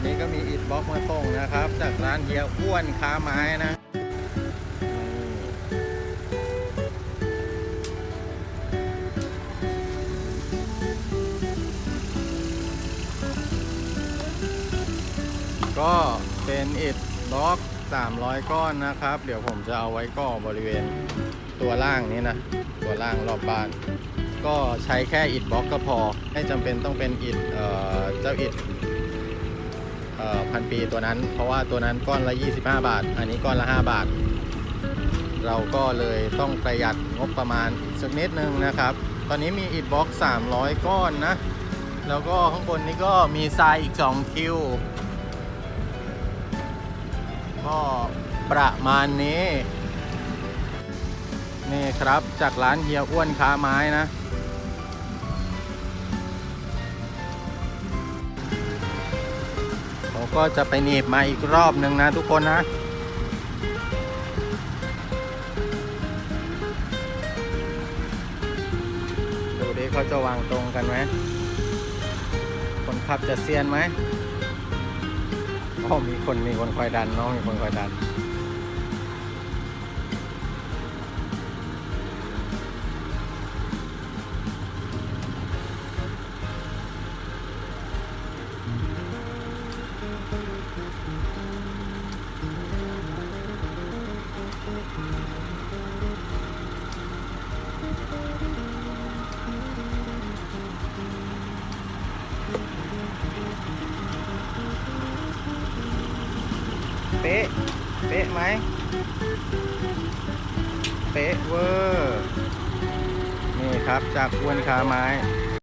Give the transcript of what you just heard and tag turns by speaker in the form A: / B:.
A: วันนี้ก็มีอิดบล็อกมาส่งนะครับ จากร้านเฮียอ้วนค้าไม้นะก็เป็นอิดบล็อก 300 ก้อนนะครับ เดี๋ยวผมจะเอาไว้ก่อบริเวณตัวล่างนี้นะ ตัวล่างรอบบ้าน ก็ใช้แค่อิฐบล็อกก็พอ ไม่จำเป็นต้องเป็นอิฐเจ้าอิฐ พันปีตัวนั้น เพราะว่าตัวนั้นก้อนละ 25 บาท อันนี้ก้อนละ 5 บาท เราก็เลยต้องประหยัดงบประมาณสักนิดนึงนะครับ ตอนนี้มีอิฐบล็อก 300 ก้อนนะ แล้วก็ข้างบนนี้ก็มีทรายอีก 2 คิว ก็ประมาณนี้ นี่ครับจากร้านเฮียอ้วนค้าไม้นะ ก็จะไปหนีบมาอีกรอบหนึ่งนะทุกคนนะ ดูดิเขาจะวางตรงกันไหมคนขับจะเซียนไหมอ๋อมีคนมีคนคอยดันเน้องมีคนคอยดัน เป๊ะ เป๊ะไหม เป๊ะเวอร์ นี่ครับจากอ้วนขาไม้